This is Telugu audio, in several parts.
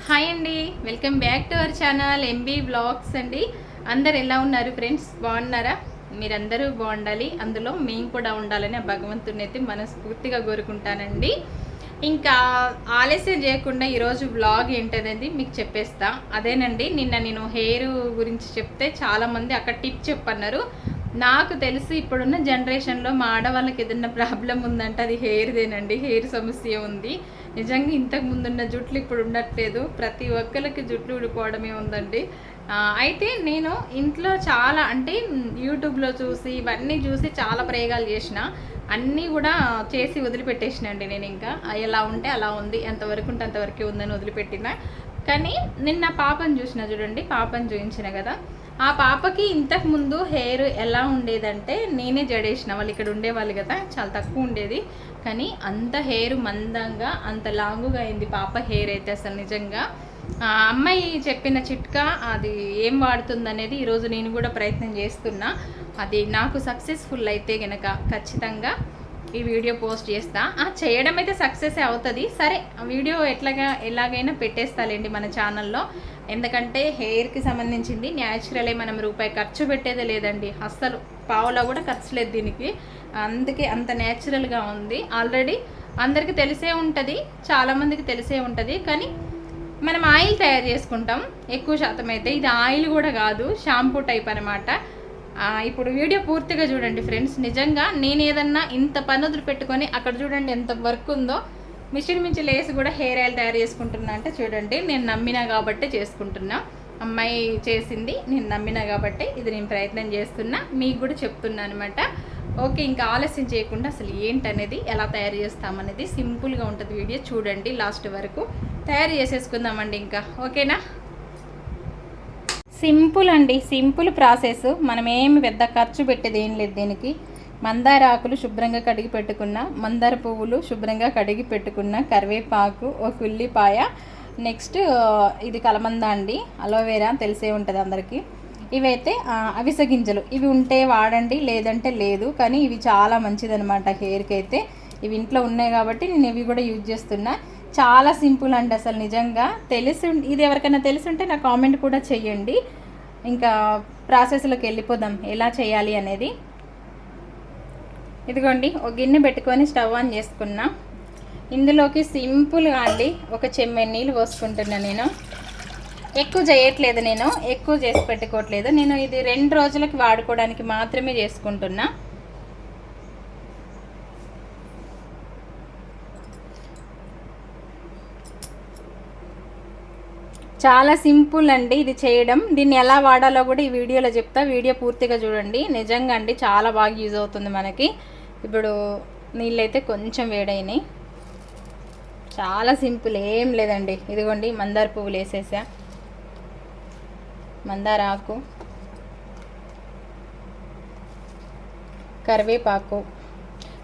హాయ్ అండి. Welcome back to our channel MB blogs అండి. అందరు ఎలా ఉన్నారు ఫ్రెండ్స్? బాగున్నారా? మీరందరూ బాగుండాలి. అందులో మేము కూడా ఉండాలని ఆ భగవంతుని అయితే మనస్ఫూర్తిగా కోరుకుంటానండి. ఇంకా ఆలస్యం చేయకుండా ఈరోజు బ్లాగ్ ఏంటనేది మీకు చెప్పేస్తా. అదేనండి నిన్న నేను హెయిర్ గురించి చెప్తే చాలామంది అక్కడ టిప్ చెప్పన్నారు. నాకు తెలిసి ఇప్పుడున్న జనరేషన్లో మా ఆడవాళ్ళకి ఏదైనా ప్రాబ్లం ఉందంటే అది హెయిర్దేనండి హెయిర్ సమస్య ఉంది. నిజంగా ఇంతకు ముందున్న జుట్లు ఇప్పుడు ఉండట్లేదు. ప్రతి ఒక్కరికి జుట్లు ఊడిపోవడమే ఉందండి. అయితే నేను ఇంట్లో చాలా అంటే యూట్యూబ్లో చూసి ఇవన్నీ చూసి చాలా ప్రయోగాలు చేసిన. అన్నీ కూడా చేసి వదిలిపెట్టేసినండి నేను ఇంకా. ఎలా ఉంటే అలా ఉంది. ఎంతవరకు ఉంటే అంతవరకే ఉందని వదిలిపెట్టిన. కానీ నిన్న పాపను చూసిన చూడండి. పాపను చూపించిన కదా. ఆ పాపకి ఇంతకు ముందు హెయిర్ ఎలా ఉండేదంటే నేనే జడేసిన వాళ్ళు ఇక్కడ ఉండేవాళ్ళు కదా చాలా తక్కువ ఉండేది. కానీ అంత హెయిర్ మందంగా అంత లాంగుగా అయింది పాప హెయిర్ అయితే అసలు నిజంగా. ఆ అమ్మాయి చెప్పిన చిట్కా అది ఏం వాడుతుంది అనేది ఈరోజు నేను కూడా ప్రయత్నం చేస్తున్నా. అది నాకు సక్సెస్ఫుల్ అయితే గనక ఖచ్చితంగా ఈ వీడియో పోస్ట్ చేస్తా. ఆ, చేయడం అయితే సక్సెస్ అవుతుంది. సరే వీడియో ఎట్లాగా ఎలాగైనా పెట్టేస్తాలేండి మన ఛానల్లో. ఎందుకంటే హెయిర్కి సంబంధించింది న్యాచురలే మనం రూపాయి ఖర్చు పెట్టేదే లేదండి. అస్సలు పావులో కూడా ఖర్చు లేదు దీనికి. అందుకే అంత న్యాచురల్గా ఉంది. ఆల్రెడీ అందరికీ తెలిసే ఉంటుంది చాలామందికి తెలిసే ఉంటుంది. కానీ మనం ఆయిల్ తయారు చేసుకుంటాం ఎక్కువ శాతం అయితే. ఇది ఆయిల్ కూడా కాదు షాంపూ టైప్ అనమాట ఇప్పుడు వీడియో పూర్తిగా చూడండి ఫ్రెండ్స్. నిజంగా నేను ఏదన్నా ఇంత పనుదులు పెట్టుకొని అక్కడ చూడండి ఎంత వర్క్ ఉందో. మిషన్ మించి లేస్ కూడా హెయిర్ ఆయిల్ తయారు చేసుకుంటున్నా అంటే చూడండి నేను నమ్మినా కాబట్టి చేసుకుంటున్నా. అమ్మాయి చేసింది నేను నమ్మినా కాబట్టి ఇది నేను ప్రయత్నం చేస్తున్నా మీకు కూడా చెప్తున్నా అనమాట ఓకే ఇంకా ఆలస్యం చేయకుండా అసలు ఏంటనేది ఎలా తయారు చేస్తామనేది సింపుల్గా ఉంటుంది వీడియో చూడండి లాస్ట్ వరకు. తయారు చేసేసుకుందామండి ఇంకా ఓకేనా? సింపుల్ అండి సింపుల్ ప్రాసెస్. మనం ఏమి పెద్ద ఖర్చు పెట్టేది ఏం లేదు దీనికి. మందార ఆకులు శుభ్రంగా కడిగి పెట్టుకున్న మందార పువ్వులు శుభ్రంగా కడిగి పెట్టుకున్న కరివేపాకు ఒక ఉల్లిపాయ నెక్స్ట్ ఇది కలమంద అండి అలోవేరా తెలిసే ఉంటుంది అందరికీ. ఇవైతే అవిస అవిసె గింజలు. ఇవి ఉంటే వాడండి లేదంటే లేదు కానీ ఇవి చాలా మంచిదనమాట హెయిర్కి అయితే. ఇవి ఇంట్లో ఉన్నాయి కాబట్టి నేను ఇవి కూడా యూజ్ చేస్తున్నా. చాలా సింపుల్ అండి అసలు నిజంగా. తెలిసి ఇది ఎవరికైనా తెలిసి ఉంటే నా కామెంట్ కూడా చెయ్యండి. ఇంకా ప్రాసెస్లోకి వెళ్ళిపోదాం ఎలా చేయాలి అనేది. ఇదిగోండి ఒక గిన్నె పెట్టుకొని స్టవ్ ఆన్ చేసుకున్నా. ఇందులోకి సింపుల్గా అండి ఒక చెమ్మె నీళ్ళు పోసుకుంటున్నా నేను. ఎక్కువ చేయట్లేదు నేను ఎక్కువ చేసి పెట్టుకోవట్లేదు. నేను ఇది రెండు రోజులకి వాడుకోవడానికి మాత్రమే చేసుకుంటున్నా. చాలా సింపుల్ అండి ఇది చేయడం. దీన్ని ఎలా వాడాలో కూడా ఈ వీడియోలో చెప్తా. వీడియో పూర్తిగా చూడండి. నిజంగా అండి చాలా బాగా యూజ్ అవుతుంది మనకి. ఇప్పుడు నీళ్ళైతే కొంచెం వేడైనాయి. చాలా సింపుల్ ఏం లేదండి. ఇదిగోండి మందార పువ్వులు వేసేసా. మందార ఆకు. కరివేపాకు.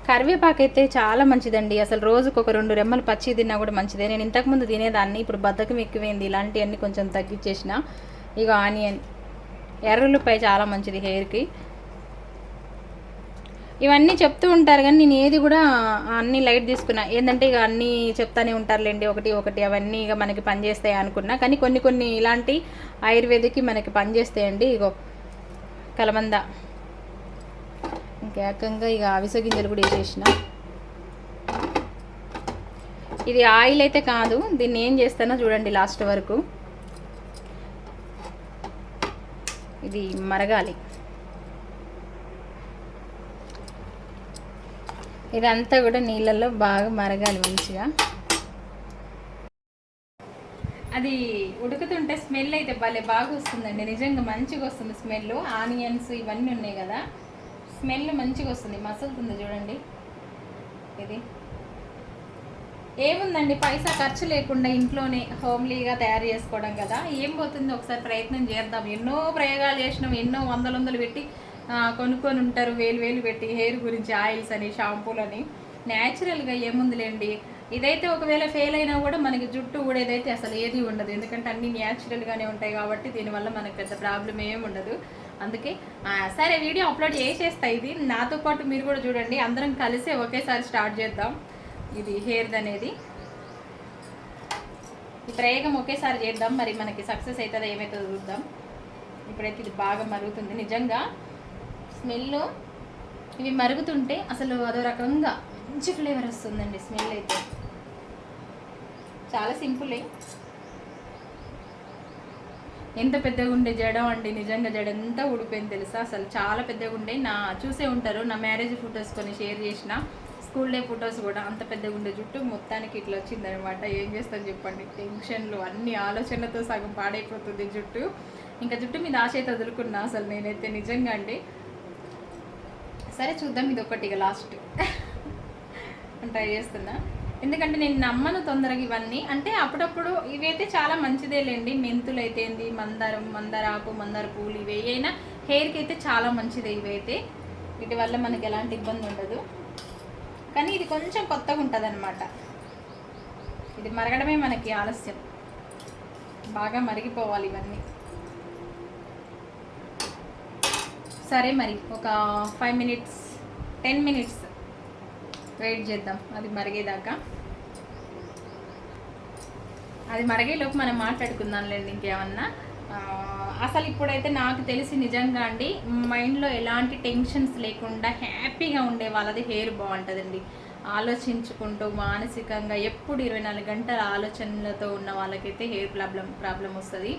కరివేపాకు అయితే చాలా మంచిదండి. అసలు రోజుకు ఒక రెండు రెమ్మలు పచ్చి తిన్నా కూడా మంచిదే. నేను ఇంతకుముందు తినేదాన్ని ఇప్పుడు బద్ధకం ఎక్కువైంది. ఇలాంటివన్నీ కొంచెం తగ్గించేసిన. ఇక ఆనియన్. ఎర్రలుపై చాలా మంచిది హెయిర్కి. ఇవన్నీ చెప్తూ ఉంటారు కానీ నేను ఏది కూడా అన్నీ లైట్ తీసుకున్నా. ఏంటంటే ఇక అన్నీ చెప్తానే ఉంటారులేండి ఒకటి ఒకటి అవన్నీ ఇక మనకి పనిచేస్తాయి అనుకున్నా. కానీ కొన్ని కొన్ని ఇలాంటి ఆయుర్వేదిక్కి మనకి పనిచేస్తాయండి ఇగో కలబంద. ఇంకేకంగా ఇక అవిసె గింజలు కూడా వేసేసిన. ఇది ఆయిల్ అయితే కాదు దీన్ని ఏం చేస్తానో చూడండి లాస్ట్ వరకు. ఇది మరగాలి. ఇదంతా కూడా నీళ్ళల్లో బాగా మరగాలి మంచిగా. అది ఉడుకుతుంటే స్మెల్ అయితే భలే బాగా వస్తుందండి. నిజంగా మంచిగా వస్తుంది స్మెల్ ఆనియన్స్ ఇవన్నీ ఉన్నాయి కదా. స్మెల్ మంచిగా వస్తుంది. మసులుతుంది చూడండి. ఇది. ఏముందండి? పైసా ఖర్చు లేకుండా ఇంట్లోనే హోమ్లీగా తయారు చేసుకోవడం కదా. ఏం పోతుంది ఒకసారి ప్రయత్నం చేద్దాం. ఎన్నో ప్రయోగాలు చేసినాం. ఎన్నో వందలు వందలు పెట్టి కొనుక్కొని ఉంటారు వేలు వేలు పెట్టి హెయిర్ గురించి ఆయిల్స్ అని షాంపూలు అని. న్యాచురల్గా ఏముందిలేండి ఇదైతే ఒకవేళ ఫెయిల్ అయినా కూడా మనకి జుట్టు ఊడేదైతే అసలు ఏది ఉండదు. ఎందుకంటే అన్నీ న్యాచురల్గానే ఉంటాయి కాబట్టి దీనివల్ల మనకు పెద్ద ప్రాబ్లం ఏమి ఉండదు. అందుకే సరే వీడియో అప్లోడ్ చేసేస్తా ఇది. నాతో పాటు మీరు కూడా చూడండి. అందరం కలిసి ఒకేసారి స్టార్ట్ చేద్దాం. ఇది హెయిర్ది అనేది. ఈ ప్రయోగం ఒకేసారి చేద్దాం. మరి మనకి సక్సెస్ అవుతుందో ఏమవుతుందో చూద్దాం. ఇప్పుడైతే ఇది బాగా మరుగుతుంది. నిజంగా స్మెల్ ఇవి మరుగుతుంటే అసలు అదో రకంగా మంచి ఫ్లేవర్ వస్తుందండి స్మెల్ అయితే. చాలా సింపులే. ఎంత పెద్దగా ఉండే జడ అండి నిజంగా జడ ఎంత ఊడిపోయింది తెలుసా? అసలు చాలా పెద్దగా ఉండే. నా చూసే ఉంటారు నా మ్యారేజ్ ఫొటోస్ కొన్ని షేర్ చేసిన స్కూల్ డే ఫొటోస్ కూడా అంత పెద్దగా ఉండే జుట్టు మొత్తానికి ఇట్లా వచ్చిందనమాట ఏం చేస్తాను చెప్పండి? టెన్షన్లు అన్ని ఆలోచనలతో సగం పాడైపోతుంది జుట్టు. ఇంకా జుట్టు మీద ఆశ అయితే వదులుకున్నా అసలు నేనైతే నిజంగా అండి. సరే చూద్దాం ఇది ఒకటి ఇక లాస్ట్ ట్రై చేస్తున్నా. ఎందుకంటే నేను నమ్మను తొందరగా ఇవన్నీ. అంటే అప్పుడప్పుడు ఇవైతే చాలా మంచిదేలేండి. మెంతులు అయితే ఏంది మందారం మందార ఆకు మందార పూలు ఇవి అయినా హెయిర్కి అయితే చాలా మంచిదే ఇవైతే. వీటి వల్ల మనకి ఎలాంటి ఇబ్బంది ఉండదు. కానీ ఇది కొంచెం కొత్తగా ఉంటుంది ఇది మరగడమే మనకి ఆలస్యం. బాగా మరిగిపోవాలి ఇవన్నీ. సరే మరి ఒక five minutes ten minutes wait చేద్దాం. అది మరిగేదాకా. అది మరిగేలోపు మనం మాట్లాడుకుందాంలేండి ఇంకేమన్నా. అసలు ఇప్పుడైతే నాకు తెలిసి నిజంగా అండి మైండ్లో ఎలాంటి టెన్షన్స్ లేకుండా హ్యాపీగా ఉండే వాళ్ళది హెయిర్ బాగుంటుందండి. ఆలోచించుకుంటూ మానసికంగా ఎప్పుడు ఇరవై నాలుగు గంటల ఆలోచనలతో ఉన్న వాళ్ళకైతే హెయిర్ ప్రాబ్లం ప్రాబ్లం వస్తుంది.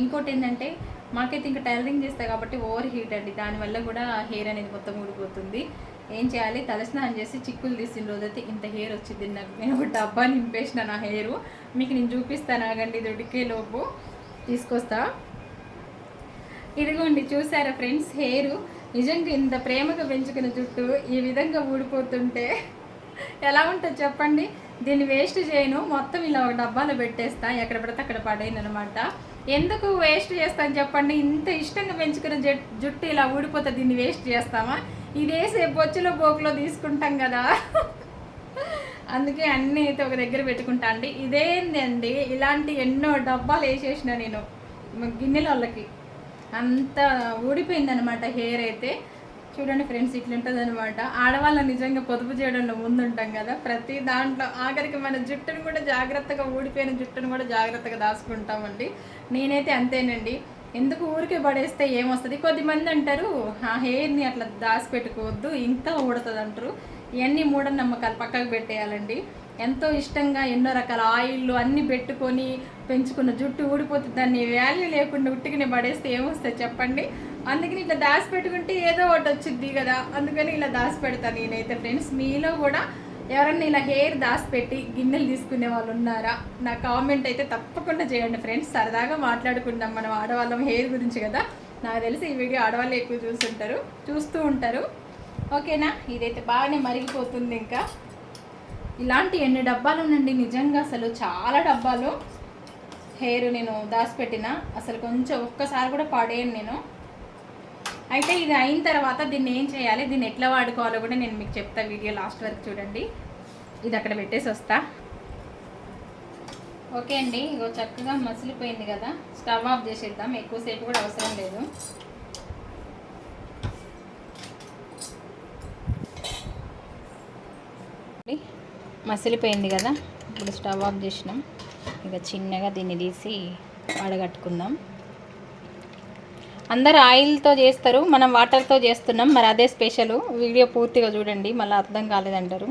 ఇంకోటి ఏంటంటే మాకైతే ఇంకా టైలరింగ్ చేస్తాయి కాబట్టి ఓవర్ హీట్ అండి. దానివల్ల కూడా హెయిర్ అనేది మొత్తం ఊడిపోతుంది. ఏం చేయాలి? తలస్నానం చేసి చిక్కులు తీసిన రోజైతే ఇంత హెయిర్ వచ్చింది. నాకు నేను ఒక డబ్బా నింపేసిన నా హెయిర్. మీకు నేను చూపిస్తాను ఆగండి ఇది లోపు. తీసుకొస్తా. ఇదిగోండి చూసారా ఫ్రెండ్స్? హెయిర్ నిజంగా ఇంత ప్రేమగా పెంచుకున్న జుట్టు ఈ విధంగా ఊడిపోతుంటే ఎలా ఉంటుంది చెప్పండి? దీన్ని వేస్ట్ చేయను. మొత్తం ఇలా ఒక డబ్బాలో పెట్టేస్తా. ఎక్కడ పడితే అక్కడ పడేయను అనమాట ఎందుకు వేస్ట్ చేస్తాను చెప్పండి? ఇంత ఇష్టంగా పెంచుకున్న జుట్టు ఇలా ఊడిపోతే దీన్ని వేస్ట్ చేస్తామా? ఇదేసే బొచ్చులో బోకులో తీసుకుంటాం కదా. అందుకే అన్నీ అయితే ఒక దగ్గర పెట్టుకుంటా అండి. ఇదేందండి? ఇలాంటి ఎన్నో డబ్బాలు వేసేసిన నేను గిన్నెలకి. అంత ఊడిపోయిందనమాట హెయిర్ అయితే. చూడండి ఫ్రెండ్స్ ఇట్లుంటుంది అనమాట ఆడవాళ్ళ నిజంగా పొదుపు చేయడంలో ముందుంటాం కదా. ప్రతి దాంట్లో ఆఖరికి మన జుట్టును కూడా జాగ్రత్తగా ఊడిపోయిన జుట్టును కూడా జాగ్రత్తగా దాచుకుంటామండి. నేనైతే అంతేనండి. ఎందుకు ఊరికే పడేస్తే ఏమొస్తుంది? కొద్దిమంది అంటారు ఆ హెయిర్ని అట్లా దాచిపెట్టుకోవద్దు ఇంకా ఊడుతుంది అంటారు ఇవన్నీ మూఢనమ్మకాలు పక్కకు పెట్టేయాలండి. ఎంతో ఇష్టంగా ఎన్నో రకాల ఆయిల్లు అన్నీ పెట్టుకొని పెంచుకున్న జుట్టు ఊడిపోతే దాన్ని వాల్యూ లేకుండా ఉట్టికినే పడేస్తే ఏమొస్తుంది చెప్పండి? అందుకని ఇట్లా దాచి పెట్టుకుంటే ఏదో ఒకటి వచ్చింది కదా. అందుకని ఇలా దాచి పెడతాను నేనైతే ఫ్రెండ్స్ మీలో కూడా ఎవరన్నా ఇలా హెయిర్ దాచిపెట్టి గిన్నెలు తీసుకునే వాళ్ళు ఉన్నారా? నా కామెంట్ అయితే తప్పకుండా చేయండి ఫ్రెండ్స్ సరదాగా మాట్లాడుకుందాం మనం ఆడవాళ్ళం హెయిర్ గురించి కదా. నాకు తెలిసి ఈ వీడియో ఆడవాళ్ళు ఎక్కువ చూస్తుంటారు చూస్తూ ఉంటారు. ఓకేనా ఇదైతే బాగానే మరిగిపోతుంది ఇంకా. ఇలాంటి ఎన్ని డబ్బాలు ఉండండి నిజంగా అసలు చాలా డబ్బాలు. హెయిర్ నేను దాచిపెట్టిన. అసలు కొంచెం ఒక్కసారి కూడా పాడేయను నేను. అయితే ఇది అయిన తర్వాత దీన్ని ఏం చేయాలి? దీన్ని ఎట్లా వాడుకోవాలో కూడా నేను మీకు చెప్తా వీడియో లాస్ట్ వరకు చూడండి. ఇది అక్కడ పెట్టేసి వస్తా. ఓకే అండి. ఇగో చక్కగా మసిలిపోయింది కదా. స్టవ్ ఆఫ్ చేసేద్దాం. ఎక్కువసేపు కూడా అవసరం లేదు. మసిలిపోయింది కదా. ఇప్పుడు స్టవ్ ఆఫ్ చేసినాం. ఇక చిన్నగా దీన్ని తీసి వడగట్టుకుందాం అందరు ఆయిల్తో చేస్తారు మనం వాటర్తో చేస్తున్నాం. మరి అదే స్పెషల్. వీడియో పూర్తిగా చూడండి. మళ్ళీ అర్థం కాలేదంటారు.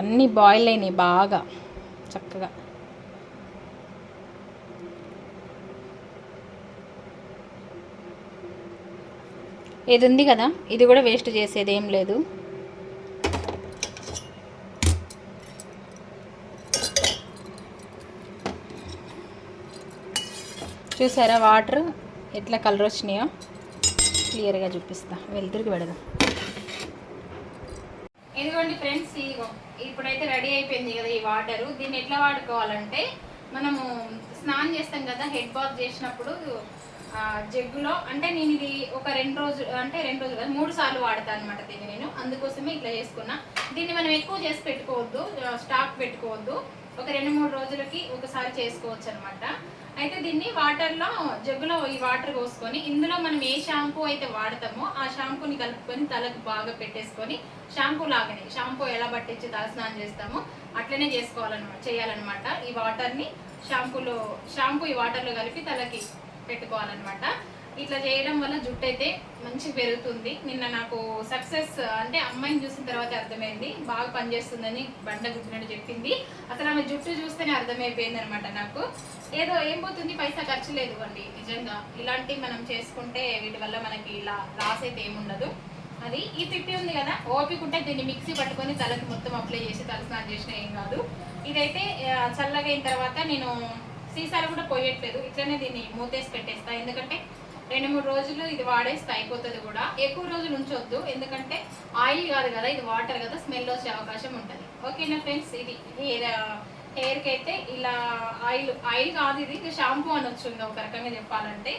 అన్నీ బాయిల్ అయినాయి బాగా చక్కగా. ఇది ఉంది కదా? ఇది కూడా వేస్ట్ చేసేది ఏం లేదు. చూసారా వాటర్ ఎట్లా కలర్ వచ్చినాయో? క్లియర్గా చూపిస్తా. వెళ్తురికి పెడదాం. ఇదిగోండి ఫ్రెండ్స్ ఇదిగో. ఇప్పుడైతే రెడీ అయిపోయింది కదా ఈ వాటర్. దీన్ని ఎట్లా వాడుకోవాలంటే మనము స్నానం చేస్తాం కదా హెడ్ బాత్ చేసినప్పుడు జగ్గులో. అంటే నేను ఇది ఒక రెండు రోజులు అంటే రెండు రోజులు కాదు, మూడు సార్లు వాడతాను అనమాట దీన్ని నేను. అందుకోసమే ఇట్లా చేసుకున్నా. దీన్ని మనం ఎక్కువ చేసి పెట్టుకోవద్దు. స్టాక్ పెట్టుకోవద్దు. ఒక రెండు మూడు రోజులకి ఒకసారి చేసుకోవచ్చు అనమాట అయితే దీన్ని వాటర్లో జగ్గులో ఈ వాటర్ పోసుకొని ఇందులో మనం ఏ షాంపూ అయితే వాడతామో ఆ షాంపూని కలుపుకొని తలకు బాగా పెట్టేసుకొని షాంపూ లాగానే షాంపూ ఎలా పట్టించి తలస్నానం చేస్తామో అట్లనే చేసుకోవాలన్నమాట చేయాలన్నమాట. ఈ వాటర్ని షాంపూలో షాంపూ ఈ వాటర్లో కలిపి తలకి పెట్టుకోవాలన్నమాట ఇట్లా చేయడం వల్ల జుట్టు అయితే మంచిగా పెరుగుతుంది. నిన్న నాకు సక్సెస్ అంటే అమ్మాయిని చూసిన తర్వాత అర్థమైంది. బాగా పనిచేస్తుందని బండ గుద్దినట్టు చెప్పింది. అసలు ఆమె జుట్టు చూస్తేనే అర్థమైపోయింది అనమాట నాకు. ఏదో ఏం పోతుంది? పైసా ఖర్చు లేదు అండి నిజంగా. ఇలాంటివి మనం చేసుకుంటే వీటి వల్ల మనకి ఇలా లాస్ అయితే ఏముండదు అది ఈ పిప్పి ఉంది కదా ఓపిక ఉంటే దీన్ని మిక్సీ పట్టుకొని తలకి మొత్తం అప్లై చేసి తల స్నానం చేసినా ఏం కాదు. ఇదైతే చల్లగైన చల్లగా అయిన తర్వాత నేను సీసాలు కూడా పోయట్లేదు. ఇట్లనే దీన్ని మూతేసి పెట్టేస్తా. ఎందుకంటే రెండు మూడు రోజులు ఇది వాడేస్తే అయిపోతుంది కూడా. ఎక్కువ రోజులు ఉంచొద్దు. ఎందుకంటే ఆయిల్ కాదు కదా ఇది వాటర్ కదా స్మెల్ వచ్చే అవకాశం ఉంటుంది. ఓకేనా ఫ్రెండ్స్? ఇది హెయిర్ హెయిర్కి అయితే ఇలా ఆయిల్ ఆయిల్ కాదు ఇది. ఇది షాంపూ అనొచ్చు ఇంకా ఒక రకంగా చెప్పాలంటే.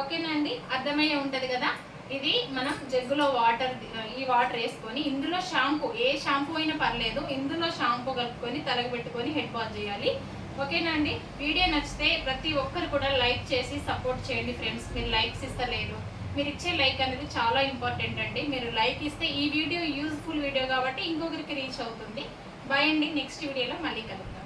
ఓకేనా అండి? అర్థమయ్యే ఉంటుంది కదా? ఇది మనం జగ్గులో వాటర్ ఈ వాటర్ వేసుకొని ఇందులో షాంపూ ఏ షాంపూ అయినా పర్లేదు. ఇందులో షాంపూ కలుపుకొని తలకు పెట్టుకొని హెడ్ వాష్ చేయాలి. ఓకేనా అండి? వీడియో నచ్చితే ప్రతి ఒక్కరు కూడా లైక్ చేసి సపోర్ట్ చేయండి ఫ్రెండ్స్. మీరు లైక్స్ ఇస్తలేరు. మీరు ఇచ్చే లైక్ అనేది చాలా ఇంపార్టెంట్ అండి. మీరు లైక్ ఇస్తే ఈ వీడియో యూజ్ఫుల్ వీడియో కాబట్టి ఇంకొకరికి రీచ్ అవుతుంది. బై అండి. నెక్స్ట్ వీడియోలో మళ్ళీ కలుగుతాం